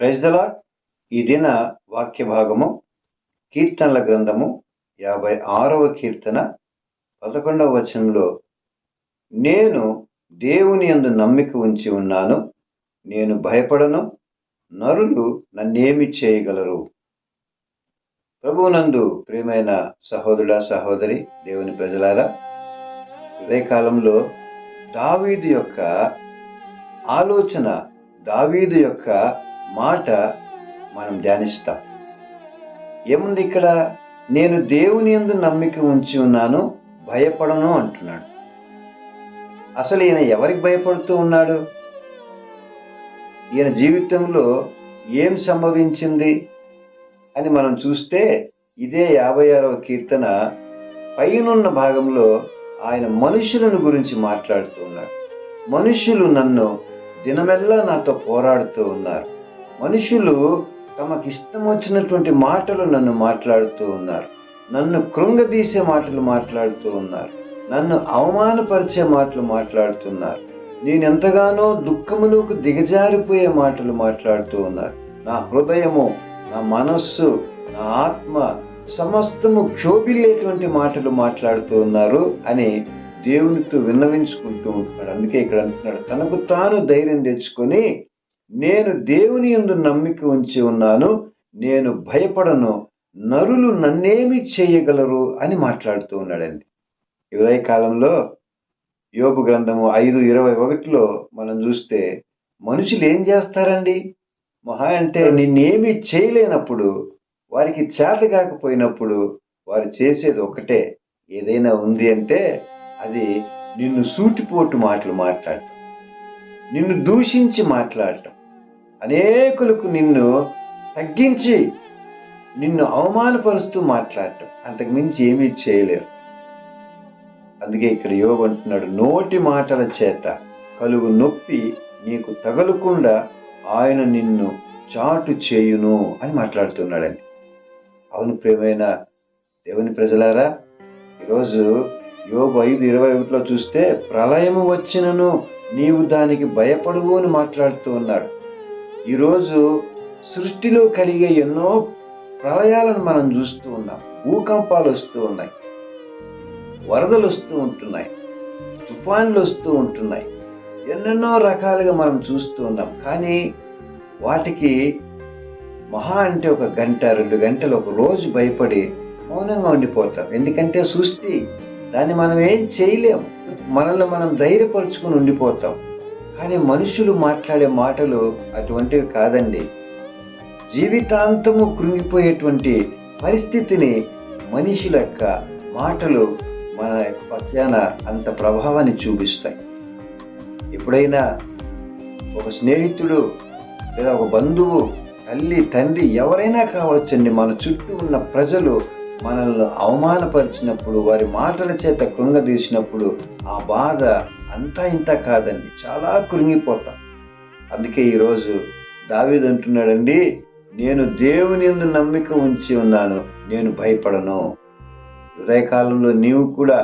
ప్రజల ఈ దిన వాక్య భాగము కీర్తనల గ్రంథము యాభై ఆరవ కీర్తన పదకొండవ వచనంలో నేను దేవుని యందు నమ్మిక ఉంచి ఉన్నాను. నేను భయపడను. నరులు నన్నేమి చేయగలరు? ప్రభువునందు ప్రియమైన సహోదరుడా సహోదరి దేవుని ప్రజలారా కాలంలో దావీదు యొక్క ఆలోచన దావీదు యొక్క మాట మనం ధ్యానిస్తాం. ఏముంది ఇక్కడ? నేను దేవుని యందు నమ్మిక ఉంచి ఉన్నాను భయపడను అంటున్నాడు. అసలు ఈయన ఎవరికి భయపడుతూ ఉన్నాడు? ఈయన జీవితంలో ఏం సంభవించింది అని మనం చూస్తే ఇదే యాభై ఆరవ కీర్తన పైనున్న భాగంలో ఆయన మనుషులను గురించి మాట్లాడుతూ ఉన్నాడు. మనుషులు నన్ను దినమెల్లా నాతో పోరాడుతూ ఉన్నారు. మనుషులు తమకిష్టం వచ్చినటువంటి మాటలు నన్ను మాట్లాడుతూ ఉన్నారు. నన్ను కృంగదీసే మాటలు మాట్లాడుతూ ఉన్నారు. నన్ను అవమానపరిచే మాటలు మాట్లాడుతున్నారు నేను ఎంతగానో దుఃఖములోకి దిగజారిపోయే మాటలు మాట్లాడుతూ ఉన్నారు. నా హృదయము నా మనస్సు నా ఆత్మ సమస్తము క్షోభిల్లేటువంటి మాటలు మాట్లాడుతూ ఉన్నారు అని దేవునితో విన్నవించుకుంటూ ఉంటున్నాడు అందుకే ఇక్కడ అంటున్నాడు తనకు తాను ధైర్యం తెచ్చుకొని నేను దేవుని యందు నమ్మిక ఉంచి ఉన్నాను నేను భయపడను నరులు నన్నేమి చేయగలరు అని మాట్లాడుతూ ఉన్నాడండి. ఇవై కాలంలో యోగు గ్రంథము ఐదు ఇరవై ఒకటిలో మనం చూస్తే మనుషులు ఏం చేస్తారండి? మహా అంటే నిన్నేమి చేయలేనప్పుడు వారికి చేత కాకపోయినప్పుడు వారు చేసేది ఒకటే. ఏదైనా ఉంది అంటే అది నిన్ను సూటిపోటు మాటలు మాట్లాడటం నిన్ను దూషించి మాట్లాడటం. అనేకులకు నిన్ను తగ్గించి నిన్ను అవమానపరుస్తూ మాట్లాడటం. అంతకుమించి ఏమీ చేయలేరు. అందుకే ఇక్కడ యోగ అంటున్నాడు నోటి మాటల చేత కలుగు నొప్పి నీకు తగలకుండా ఆయన నిన్ను చాటు చేయును అని మాట్లాడుతున్నాడండి. అవును ప్రేమైన దేవుని ప్రజలారా ఈరోజు యోగు ఐదు ఇరవై ఒకటిలో చూస్తే ప్రళయము వచ్చినను నీవు దానికి భయపడువు అని మాట్లాడుతూ ఉన్నాడు. ఈరోజు సృష్టిలో కలిగే ఎన్నో ప్రళయాలను మనం చూస్తూ ఉన్నాం. భూకంపాలు వస్తూ ఉన్నాయి. వరదలు వస్తూ ఉంటున్నాయి. తుఫాన్లు వస్తూ ఉంటున్నాయి. ఎన్నెన్నో రకాలుగా మనం చూస్తూ ఉన్నాం. కానీ వాటికి మహా అంటే ఒక గంట రెండు గంటలు ఒక రోజు భయపడి మౌనంగా ఉండిపోతాం. ఎందుకంటే సృష్టి దాన్ని మనం ఏం చేయలేం. మనల్ని మనం ధైర్యపరుచుకుని ఉండిపోతాం. కానీ మనుషులు మాట్లాడే మాటలు అటువంటివి కాదండి. జీవితాంతము కృంగిపోయేటువంటి పరిస్థితిని మనిషి యొక్క మాటలు మన పక్షాన అంత ప్రభావాన్ని చూపిస్తాయి. ఎప్పుడైనా ఒక స్నేహితుడు లేదా ఒక బంధువు తల్లి తండ్రి ఎవరైనా కావచ్చండి మన చుట్టూ ఉన్న ప్రజలు మనల్ని అవమానపరిచినప్పుడు వారి మాటల చేత కృంగదీసినప్పుడు ఆ బాధ అంతా ఇంత కాదండి. చాలా కృంగిపోతాం. అందుకే ఈరోజు దావీద్ అంటున్నాడండి నేను దేవుని ఎందు నమ్మిక ఉంచి ఉన్నాను నేను భయపడను. ఉదయకాలంలో నీవు కూడా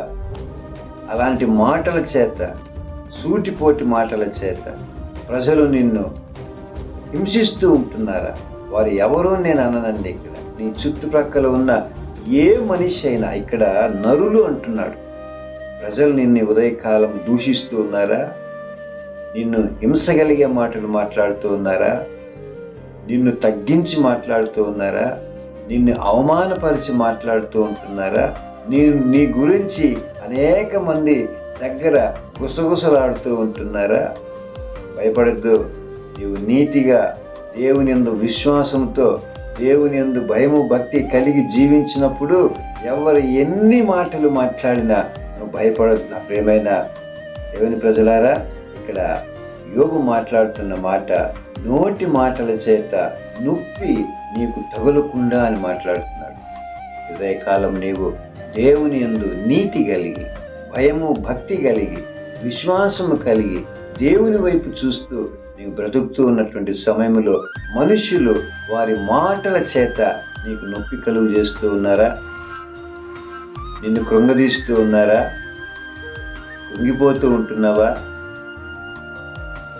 అలాంటి మాటల చేత సూటిపోటి మాటల చేత ప్రజలు నిన్ను హింసిస్తూ ఉంటున్నారా? వారు ఎవరో నేను అననండి ఇక్కడ. నీ చుట్టుప్రక్కల ఉన్న ఏ మనిషి అయినా ఇక్కడ నరులు అంటున్నాడు. ప్రజలు నిన్ను ఉదయకాలం దూషిస్తూ ఉన్నారా? నిన్ను హింసగలిగే మాటలు మాట్లాడుతూ ఉన్నారా? నిన్ను తగ్గించి మాట్లాడుతూ ఉన్నారా? నిన్ను అవమానపరిచి మాట్లాడుతూ ఉంటున్నారా? నీ నీ గురించి అనేక మంది దగ్గర గుసగుసలాడుతూ ఉంటున్నారా? భయపడద్దు. నీవు నీతిగా దేవుని ఎందు విశ్వాసంతో దేవుని ఎందు భయము భక్తి కలిగి జీవించినప్పుడు ఎవరు ఎన్ని మాటలు మాట్లాడినా నువ్వు భయపడద్దు నా ప్రేమైన దేవుని ప్రజలారా ఇక్కడ యోగు మాట్లాడుతున్న మాట నోటి మాటల చేత నొప్పి నీకు తగులకుండా అని మాట్లాడుతున్నాడు. కాలం నీవు దేవుని ఎందు నీతి కలిగి భయము భక్తి కలిగి విశ్వాసము కలిగి దేవుని వైపు చూస్తూ నీవు బ్రతుకుతూ ఉన్నటువంటి సమయంలో మనుషులు వారి మాటల చేత నీకు నొప్పి కలుగు చేస్తూ ఉన్నారా? నిన్ను కృంగదీస్తూ ఉన్నారా? కృంగిపోతూ ఉంటున్నావా?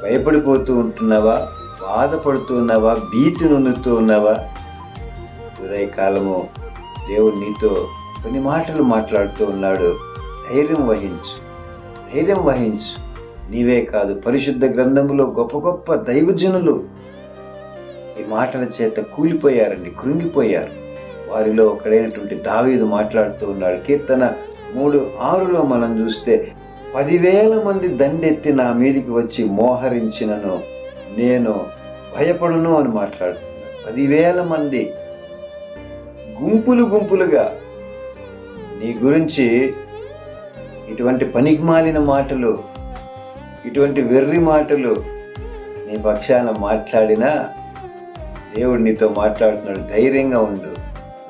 భయపడిపోతూ ఉంటున్నావా? బాధపడుతూ ఉన్నావా? భీతి నున్నుతూ ఉన్నావా? ఉదయకాలము దేవుడు నీతో కొన్ని మాటలు మాట్లాడుతూ ఉన్నాడు. ధైర్యం వహించు. ధైర్యం వహించు. నీవే కాదు పరిశుద్ధ గ్రంథములో గొప్ప గొప్ప దైవజనులు ఈ మాటల చేత కూలిపోయారండి కృంగిపోయారు. వారిలో ఒకడైనటువంటి దావీదు మాట్లాడుతూ ఉన్నాడు కీర్తన మూడు ఆరులో మనం చూస్తే పదివేల మంది దండెత్తి నా మీదికి వచ్చి మోహరించినను నేను భయపడును అని మాట్లాడుతున్నాను పదివేల మంది గుంపులు గుంపులుగా నీ గురించి ఇటువంటి పనికిమాలిన మాటలు ఇటువంటి వెర్రి మాటలు నీ పక్షాన మాట్లాడినా దేవుడు నీతో మాట్లాడుతున్నాడు. ధైర్యంగా ఉండు.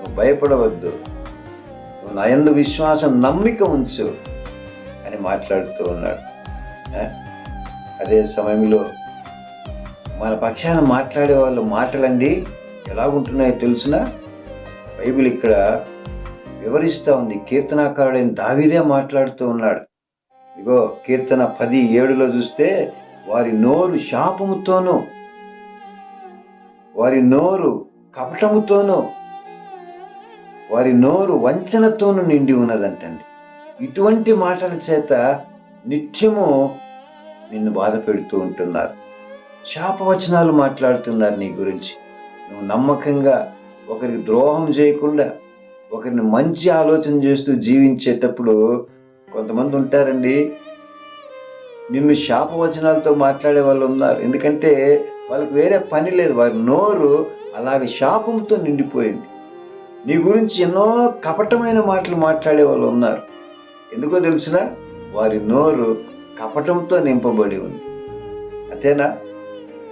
నువ్వు భయపడవద్దు. నువ్వు నా యందు విశ్వాసం నమ్మిక ఉంచు అని మాట్లాడుతూ ఉన్నాడు. అదే సమయంలో మన పక్షాన మాట్లాడే వాళ్ళ మాటలండి ఎలాగుంటున్నాయో తెలుసునా? బైబిల్ ఇక్కడ వివరిస్తూ ఉంది. కీర్తనాకారుడైన దావిదే మాట్లాడుతూ ఉన్నాడు. ఇగో కీర్తన పది ఏడులో చూస్తే వారి నోరు శాపముతోనూ వారి నోరు కపటముతోనూ వారి నోరు వంచనతోనూ నిండి ఉన్నదంటండి. ఇటువంటి మాటల చేత నిత్యము నిన్ను బాధ పెడుతూ ఉంటున్నారు. శాపవచనాలు మాట్లాడుతున్నారు నీ గురించి. నువ్వు నమ్మకంగా ఒకరికి ద్రోహం చేయకుండా ఒకరిని మంచి ఆలోచన చేస్తూ జీవించేటప్పుడు కొంతమంది ఉంటారండి నిన్ను శాపవచనాలతో మాట్లాడే వాళ్ళు ఉన్నారు. ఎందుకంటే వాళ్ళకి వేరే పని లేదు వారి నోరు అలాగే శాపంతో నిండిపోయింది. నీ గురించి ఎన్నో కపటమైన మాటలు మాట్లాడే వాళ్ళు ఉన్నారు. ఎందుకో తెలిసిన వారి నోరు కపటంతో నింపబడి ఉంది. అంతేనా?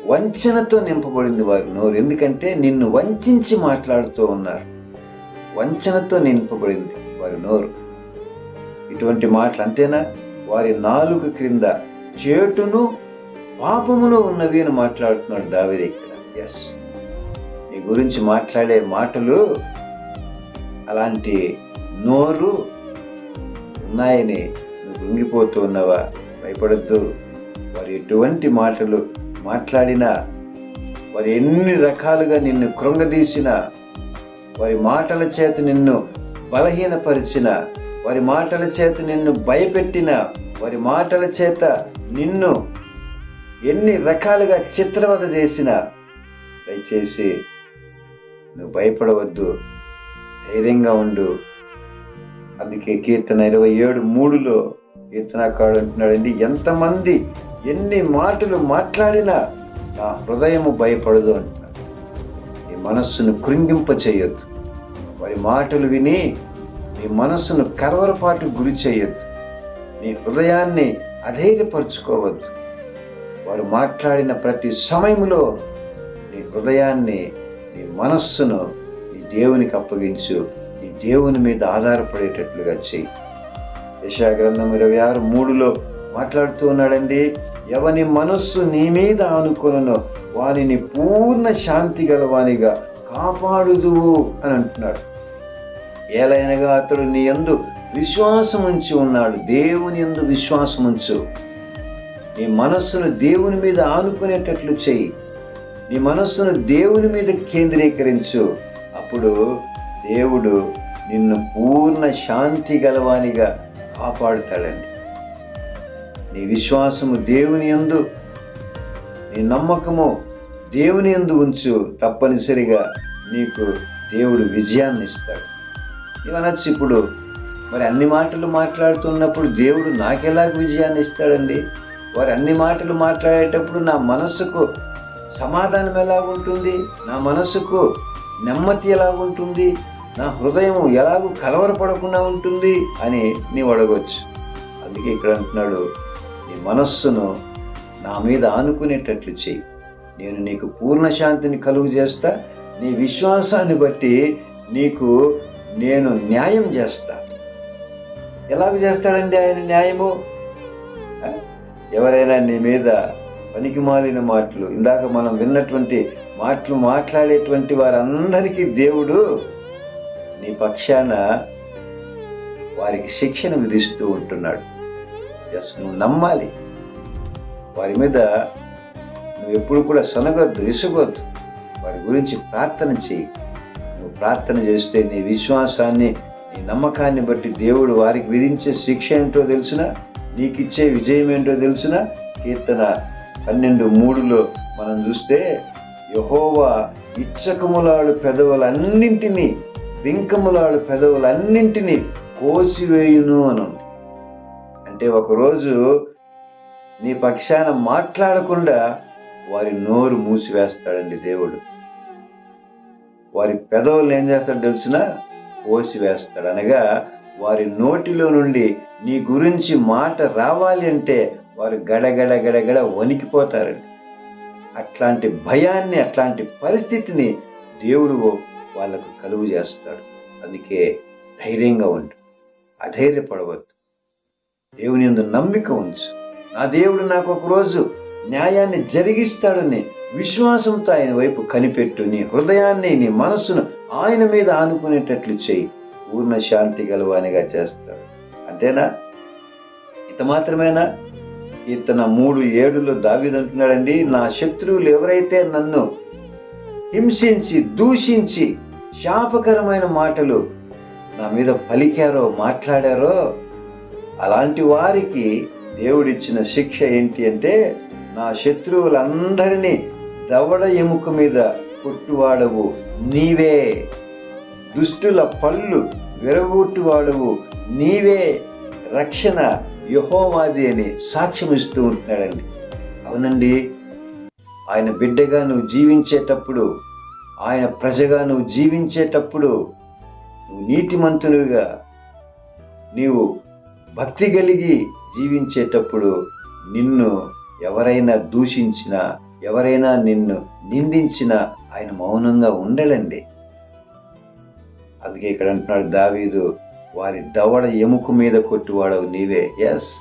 వంచనతో నింపబడింది వారి నోరు. ఎందుకంటే నిన్ను వంచించి మాట్లాడుతూ ఉన్నారు. వంచనతో నింపబడింది వారి నోరు. ఇటువంటి మాటలు అంతేనా? వారి నాలుగు క్రింద చేటును పాపమును ఉన్నవి అని మాట్లాడుతున్నాడు దావిది ఇక్కడ. ఎస్ నీ గురించి మాట్లాడే మాటలు అలాంటి నోరు ఉన్నాయని నువ్వు కృంగిపోతూ ఉన్నావా? భయపడద్దు. వారు ఎటువంటి మాటలు మాట్లాడినా వారు ఎన్ని రకాలుగా నిన్ను కృంగదీసిన వారి మాటల చేత నిన్ను బలహీనపరిచిన వారి మాటల చేత నిన్ను భయపెట్టిన వారి మాటల చేత నిన్ను ఎన్ని రకాలుగా చిత్రవద చేసిన దయచేసి నువ్వు భయపడవద్దు. ధైర్యంగా ఉండు. అందుకే కీర్తన ఇరవై ఏడు మూడులో కీర్తనకాడు అంటున్నాడండి ఎంతమంది ఎన్ని మాటలు మాట్లాడినా నా హృదయము భయపడదు అంటున్నాడు. నీ మనస్సును కృంగింప చేయొద్దు వారి మాటలు విని నీ మనస్సును కరవరపాటు గురి చేయొద్దు. నీ హృదయాన్ని అధైర్యపరుచుకోవద్దు. వారు మాట్లాడిన ప్రతి సమయంలో నీ హృదయాన్ని నీ మనస్సును నీ దేవునికి అప్పగించు. నీ దేవుని మీద ఆధారపడేటట్లుగా చెయ్యి. యశాగ్రంథం ఇరవై ఆరు మూడులో మాట్లాడుతూ ఉన్నాడండి ఎవని మనస్సు నీ మీద ఆనుకొనను వానిని పూర్ణ శాంతి గలవానిగా కాపాడుదువు అని అంటున్నాడు. ఏలైనగా అతడు నీ యందు విశ్వాసం ఉంచి ఉన్నాడు. దేవుని యందు విశ్వాసం ఉంచు నీ మనస్సును దేవుని మీద ఆనుకునేటట్లు చెయ్యి నీ మనస్సును దేవుని మీద కేంద్రీకరించు. అప్పుడు దేవుడు నిన్ను పూర్ణ శాంతి గలవానిగా కాపాడుతాడండి. నీ విశ్వాసము దేవుని యందు నీ నమ్మకము దేవుని యందు ఉంచు. తప్పనిసరిగా నీకు దేవుడు విజయాన్ని ఇస్తాడు. ఇవనొచ్చు ఇప్పుడు మరి అన్ని మాటలు మాట్లాడుతున్నప్పుడు దేవుడు నాకెలాగ విజయాన్ని ఇస్తాడండి? వారు అన్ని మాటలు మాట్లాడేటప్పుడు నా మనస్సుకు సమాధానం ఎలా ఉంటుంది నా మనస్సుకు నెమ్మది ఎలా ఉంటుంది నా హృదయం ఎలాగూ కలవరపడకుండా ఉంటుంది అని నీవు అడగవచ్చు అందుకే ఇక్కడ అంటున్నాడు నీ మనస్సును నా మీద ఆనుకునేటట్లు చెయ్యి. నేను నీకు పూర్ణ శాంతిని కలుగు చేస్తా నీ విశ్వాసాన్ని బట్టి నీకు నేను న్యాయం చేస్తా. ఎలాగ చేస్తాడండి ఆయన న్యాయము? ఎవరైనా నీ మీద పనికి మాలిన మాటలు ఇందాక మనం విన్నటువంటి మాటలు మాట్లాడేటువంటి వారందరికీ దేవుడు నీ పక్షాన వారికి శిక్షణ విధిస్తూ ఉంటున్నాడు. ఎస్ నువ్వు నమ్మాలి. వారి మీద నువ్వు ఎప్పుడు కూడా సొనగొద్దు ఇసుగొద్దు వారి గురించి ప్రార్థన చేయి ప్రార్థన చేస్తే నీ విశ్వాసాన్ని నీ నమ్మకాన్ని బట్టి దేవుడు వారికి విధించే శిక్ష ఏంటో తెలుసునా? నీకు ఇచ్చే విజయం ఏంటో తెలుసునా? కీర్తన పన్నెండు మూడులో మనం చూస్తే యహోవా ఇచ్చకములాడు పెదవులన్నింటినీ వింకములాడు పెదవులన్నింటినీ కోసివేయును అని ఉంది. అంటే ఒకరోజు నీ పక్షాన మాట్లాడకుండా వారి నోరు మూసివేస్తాడండి దేవుడు. వారి పెదవులను ఏం చేస్తాడు తెలిసిన? కోసివేస్తాడు అనగా వారి నోటిలో నుండి నీ గురించి మాట రావాలి అంటే వారు గడగడ గడగడ వణికిపోతారండి. అట్లాంటి భయాన్ని అట్లాంటి పరిస్థితిని దేవుడు వాళ్ళకు కలుగు చేస్తాడు. అందుకే ధైర్యంగా ఉండు. అధైర్యపడవద్దు. దేవుని యందు నమ్మిక ఉంచు. నా దేవుడు నాకు ఒక రోజు న్యాయాన్ని జరిగిస్తాడని విశ్వాసంతో ఆయన వైపు కనిపెట్టు నీ హృదయాన్ని నీ మనస్సును ఆయన మీద ఆనుకునేటట్లు చేయి. పూర్ణ శాంతి గలవానిగా చేస్తాడు. అంతేనా? ఇంత మాత్రమేనా? ఇతన మూడు ఏడులో దావిదంటున్నాడండి నా శత్రువులు ఎవరైతే నన్ను హింసించి దూషించి శాపకరమైన మాటలు నా మీద పలికారో మాట్లాడారో అలాంటి వారికి దేవుడిచ్చిన శిక్ష ఏంటి అంటే నా శత్రువులందరినీ దవడ ఎముక మీద కొట్టువాడవు. నీవే దుష్టుల పళ్ళు విరగొట్టువాడవు. నీవే రక్షణ యహోమాది అని సాక్ష్యం ఇస్తూ ఉంటున్నాడండి అవునండి ఆయన బిడ్డగా నువ్వు జీవించేటప్పుడు ఆయన ప్రజగా నువ్వు జీవించేటప్పుడు నువ్వు నీతిమంతునిగా నీవు భక్తి కలిగి జీవించేటప్పుడు నిన్ను ఎవరైనా దూషించినా ఎవరైనా నిన్ను నిందించినా ఆయన మౌనంగా ఉండడండి. అందుకే ఇక్కడ అంటున్నాడు దావీదు వారి దవడ ఎముక మీద కొట్టువాడవు నీవే. ఎస్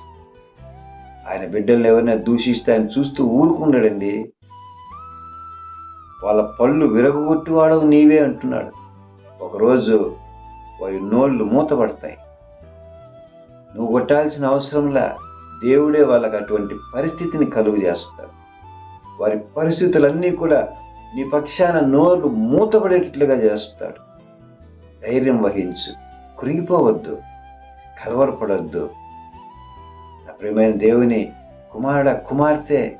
ఆయన బిడ్డల్ని ఎవరైనా దూషిస్తే ఆయన చూస్తూ ఊరుకుండడండి వాళ్ళ పళ్ళు విరగొట్టువాడవు నీవే అంటున్నాడు. ఒకరోజు వారి నోళ్ళు మూతపడతాయి. నువ్వు కొట్టాల్సిన అవసరంలా దేవుడే వాళ్ళకి అటువంటి పరిస్థితిని కలుగు చేస్తాడు. వారి పరిస్థితులన్నీ కూడా నీ పక్షాన నోరు మూతపడేటట్లుగా చేస్తాడు. ధైర్యం వహించు కురిగిపోవద్దు కలవరపడొద్దు. నా ప్రియమైన దేవుని కుమారుడ కుమార్తె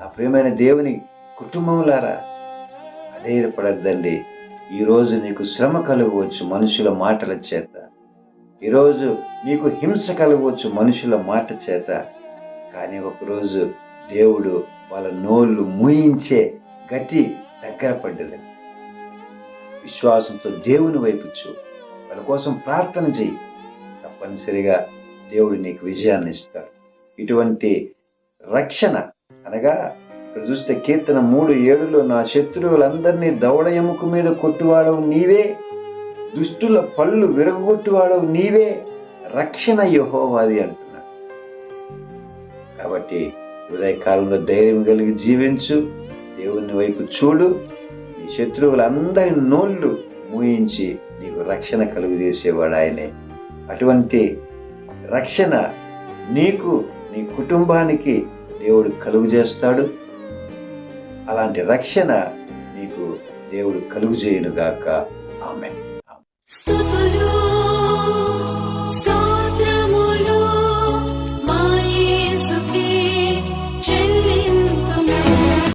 నా ప్రియమైన దేవుని కుటుంబంలారా అధైర్యపడద్దండి. ఈరోజు నీకు శ్రమ కలగవచ్చు మనుషుల మాటల చేత. ఈరోజు నీకు హింస కలగవచ్చు మనుషుల మాట చేత కానీ ఒకరోజు దేవుడు వాళ్ళ నోళ్ళు మూయించే గతి దగ్గర పడ్డది. విశ్వాసంతో దేవుని వైపు చూ వాళ్ళ కోసం ప్రార్థన చెయ్యి. తప్పనిసరిగా దేవుడు నీకు విజయాన్ని ఇస్తాడు. ఇటువంటి రక్షణ అనగా ఇక్కడ చూస్తే కీర్తన మూడు ఏడులో నా శత్రువులందరినీ దవడ ఎముక మీద కొట్టువాడవు నీవే. దుష్టుల పళ్ళు విరగొట్టువాడవు నీవే రక్షణ యహోవాది అంటున్నాడు కాబట్టి ఉదయకాలంలో ధైర్యం కలిగి జీవించు దేవుని వైపు చూడు నీ శత్రువులందరి నోళ్ళు మూయించి నీకు రక్షణ కలుగు చేసేవాడు ఆయనే. అటువంటి రక్షణ నీకు నీ కుటుంబానికి దేవుడు కలుగు చేస్తాడు అలాంటి రక్షణ నీకు దేవుడు కలుగు చేయనుగాక ఆమె Ступлю.